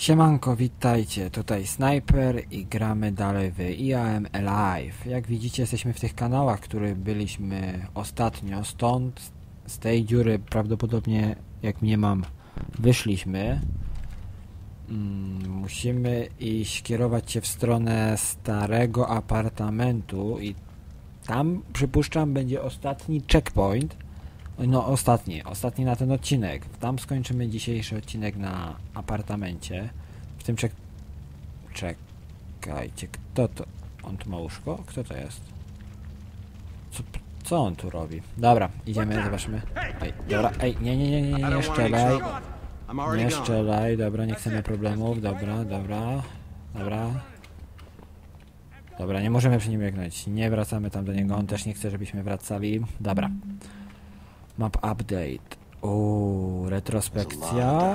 Siemanko, witajcie, tutaj Sniper i gramy dalej w IAM Alive. Jak widzicie jesteśmy w tych kanałach, które byliśmy ostatnio, stąd z tej dziury prawdopodobnie, jak mnie mam, wyszliśmy. Mm, musimy iść, kierować się w stronę starego apartamentu i tam przypuszczam będzie ostatni checkpoint. No ostatni, ostatni na ten odcinek. Tam skończymy dzisiejszy odcinek na apartamencie. W tym czek... Czekajcie, kto to? On tu ma łóżko? Kto to jest? Co, co on tu robi? Dobra, idziemy, zobaczymy. Ej, dobra, ej, nie, nie, nie, nie, nie, nie szczelaj. Nie szczelaj, dobra, nie chcemy problemów, dobra, dobra, dobra. Dobra, nie możemy przy nim biegnąć. Nie wracamy tam do niego, on też nie chce, żebyśmy wracali. Dobra. Map update. Uuu, retrospekcja.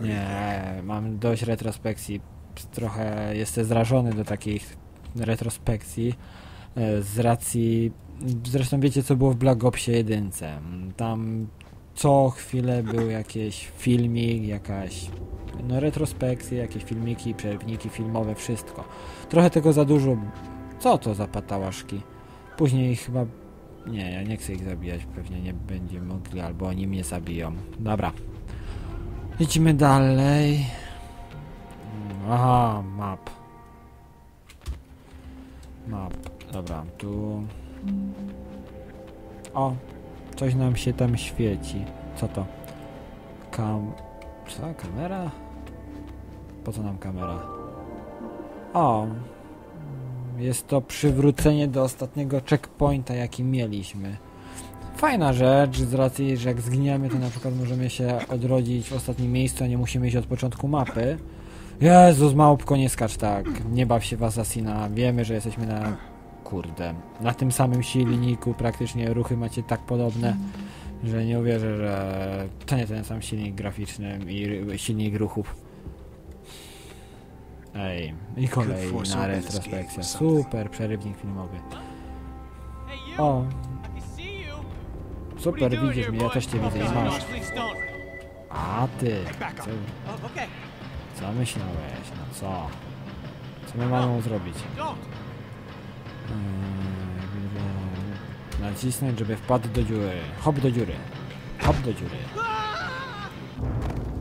Nie, mam dość retrospekcji. Trochę jestem zrażony do takich retrospekcji. e, Z racji. Zresztą wiecie co było w Black Opsie 1. Tam co chwilę był jakiś filmik, jakaś no retrospekcje, jakieś filmiki, przerwniki filmowe, wszystko. Trochę tego za dużo. Co to za patałaszki? Później chyba nie, ja nie chcę ich zabijać, pewnie nie będziemy mogli, albo oni mnie zabiją. Dobra. Idźmy dalej. Aha, map. Map. Dobra, tu... O! Coś nam się tam świeci. Co to? Kam... Co? Kamera? Po co nam kamera? O! Jest to przywrócenie do ostatniego checkpointa, jaki mieliśmy. Fajna rzecz, z racji, że jak zginiemy, to na przykład możemy się odrodzić w ostatnim miejscu, a nie musimy iść od początku mapy. Jezus, małpko, nie skacz tak. Nie baw się w Assassina. Wiemy, że jesteśmy na... Kurde. Na tym samym silniku praktycznie ruchy macie tak podobne, że nie uwierzę, że to nie ten sam silnik graficzny i silnik ruchów. Ej, i kolej na retrospekcja. Super przerywnik filmowy. O, super, widzisz mnie, ja też cię widzę, nie masz. A ty, co, co myślałeś, no co? Co my mamy zrobić? Eee, nacisnąć, żeby wpadł do dziury. Hop do dziury. Hop do dziury.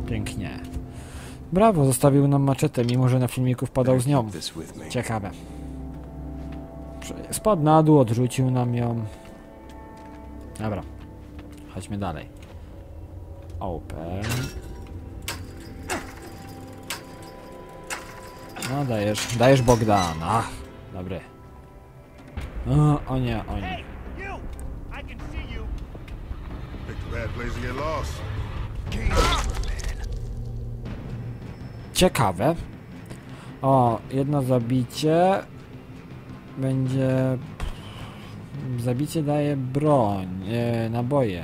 Pięknie. Brawo, zostawił nam maczetę, mimo że na filmiku wpadał z nią. Ciekawe. Spadł na dół, odrzucił nam ją. Dobra. Chodźmy dalej. Open. No dajesz, dajesz Bogdan. Ach, dobry. O, o nie, o nie. Bad get lost. Ciekawe. O, jedno zabicie będzie... Zabicie daje broń, e, naboje.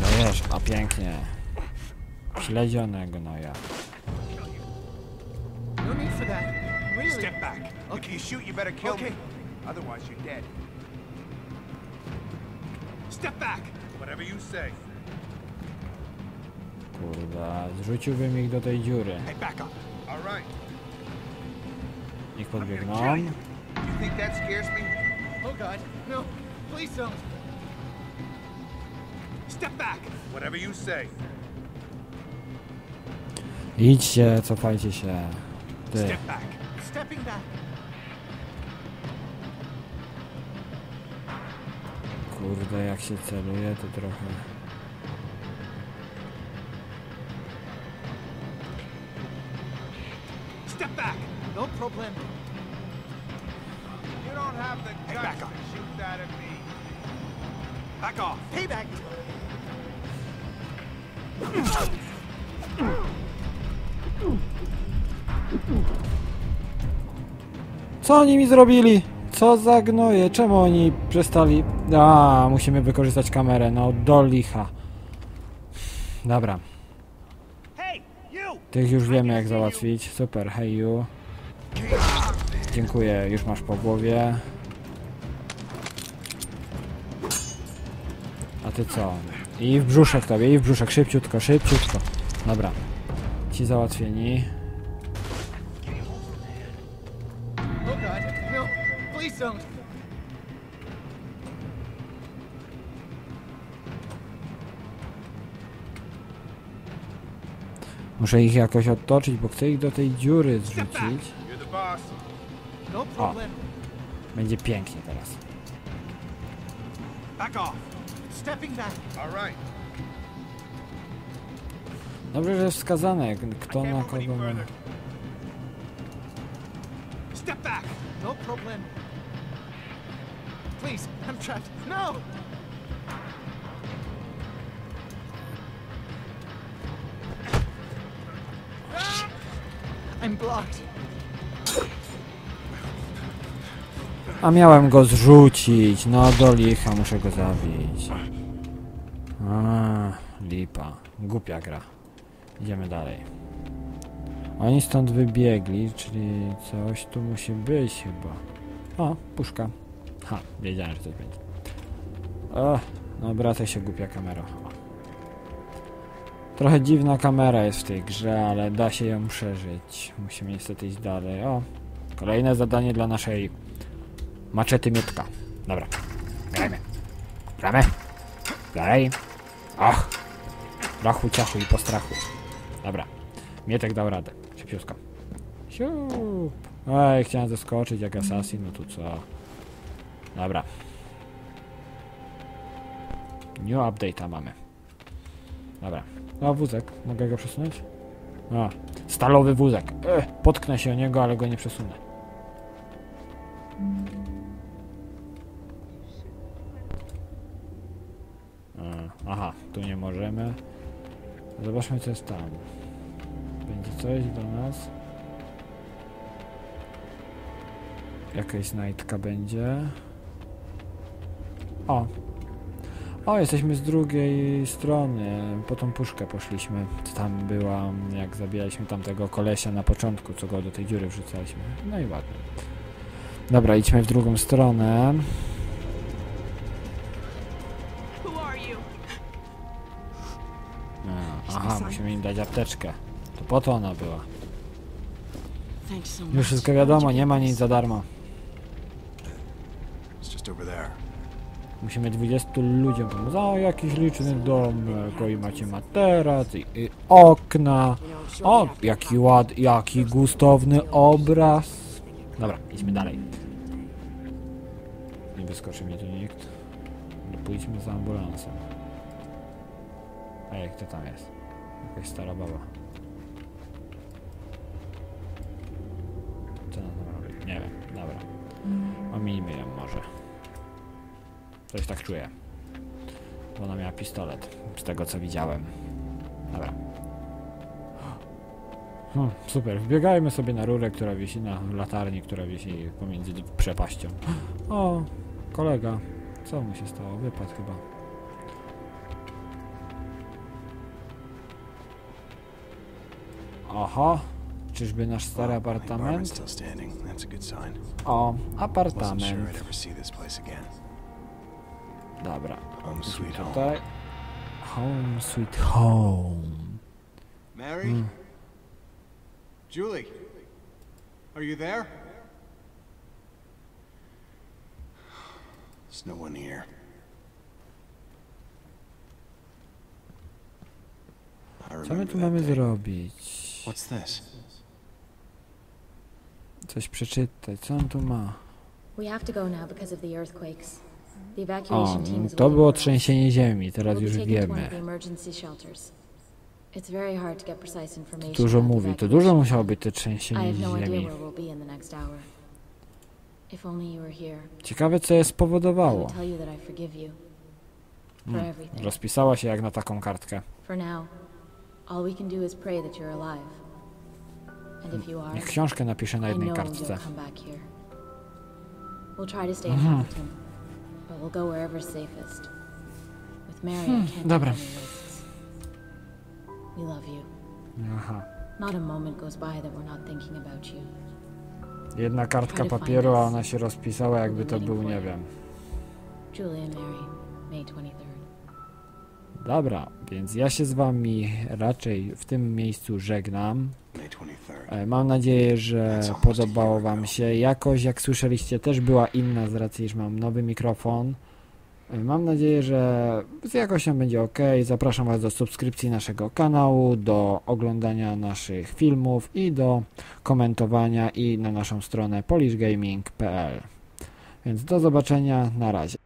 No wiesz, a pięknie. Śledzionego, no ja. No need for that. Really? Step back. If you shoot, you better kill Okay. me. Otherwise, you're dead. Step back! Whatever you say. Kurde, zrzuciłbym ich do tej dziury. Hey, back up. All right. Niech podbiegną. You think that scares me? Oh God, no! Please don't. Step back! Whatever you say. Idźcie, cofajcie się. Ty. Step back. Stepping back. Kurde, jak się celuje, to trochę... Step back! No problem. You don't have the guts hey, to shoot that at me. Back off. Payback. Co oni mi zrobili? Co za gnoje? Czemu oni przestali... A, musimy wykorzystać kamerę, no do licha. Dobra, tych już wiemy jak załatwić. Super, hey you. Dziękuję, już masz po głowie. A ty co? I w brzuszek tobie, i w brzuszek. Szybciutko, szybciutko. Dobra. Ci załatwieni. Please don't! Muszę ich jakoś odtoczyć, bo chcę ich do tej dziury zrzucić. No problem. Będzie pięknie teraz. Right. Dobrze, że jest wskazane, kto na kogo ma. Step back. No problem. Please, I'm trapped. No! I'm blocked. A miałem go zrzucić. No do licha, muszę go zabić. A, lipa. Głupia gra. Idziemy dalej. Oni stąd wybiegli, czyli coś tu musi być chyba. O, puszka. Ha, wiedziałem, że coś będzie. O, no obracaj się głupia kamera. Trochę dziwna kamera jest w tej grze, ale da się ją przeżyć. Musimy niestety iść dalej. O, kolejne zadanie dla naszej maczety mietka. Dobra, grajmy. Gramy. Dalej. Och. Rachu, ciachu i postrachu. Dobra. Mietek dał radę. Szybciutko. Siup. Ej, chciałem zaskoczyć jak assassin, no tu co? Dobra. New update'a mamy. Dobra. O, wózek. Mogę go przesunąć? O, stalowy wózek. Ech, potknę się o niego, ale go nie przesunę. E, Aha, tu nie możemy. Zobaczmy co jest tam. Będzie coś do nas. Jakaś znajdka będzie. O! O, jesteśmy z drugiej strony. Po tą puszkę poszliśmy. Co Tam była, jak zabijaliśmy tamtego kolesia na początku, co go do tej dziury wrzucaliśmy. No i ładnie. Dobra, idźmy w drugą stronę. A, Aha, musimy im dać apteczkę. To po to ona była. Już wszystko wiadomo, nie ma nic za darmo. It's just over there. Musimy 20 ludziom pomóc. O, jakiś liczny domek, o i macie materac, i, i okna. O, jaki ład, jaki gustowny obraz. Dobra, idźmy dalej. Nie wyskoczy mi tu nikt. Pójdźmy za ambulansem. Ej, kto tam jest? Jakaś stara baba. Co ona tam robi? Nie wiem, dobra. Ominijmy ją może. Coś tak czuję. Bo ona miała pistolet, z tego co widziałem. Dobra. Super, wbiegajmy sobie na rurę, która wisi na latarni, która wisi pomiędzy przepaścią. O, kolega. Co mu się stało? Wypadł chyba. Oho, czyżby nasz stary apartament? O, apartament. Dobra. Home sweet home. Tutaj. Home sweet home. Mary? Hmm. Julie? Are you there? There's no one here. I Co my remember tu that mamy zrobić? What's this? Coś przeczytać. Co on tu ma? We have to go now because of the earthquakes. O, to było trzęsienie ziemi, teraz już wiemy. to. Dużo mówi, to dużo musiało być te trzęsienie no ziemi. Ciekawe co je spowodowało. Hmm. Rozpisała się jak na taką kartkę. Are, Niech książkę napisze na jednej kartce. Mhm. Hamilton, but we'll go wherever's safest. With Mary, I can't dobra. We love you. Aha. Not a moment goes by that we're not thinking about you. Jedna kartka papieru, a ona się rozpisała jakby to był, nie wiem. Julie and Mary, May 23rd. Dobra, więc ja się z wami raczej w tym miejscu żegnam. May 23rd. E, Mam nadzieję, że podobało Wam się. Jakość, jak słyszeliście, też była inna z racji, że mam nowy mikrofon. E, Mam nadzieję, że z jakością będzie ok. Zapraszam Was do subskrypcji naszego kanału, do oglądania naszych filmów i do komentowania i na naszą stronę polishgaming.pl. Więc do zobaczenia, na razie.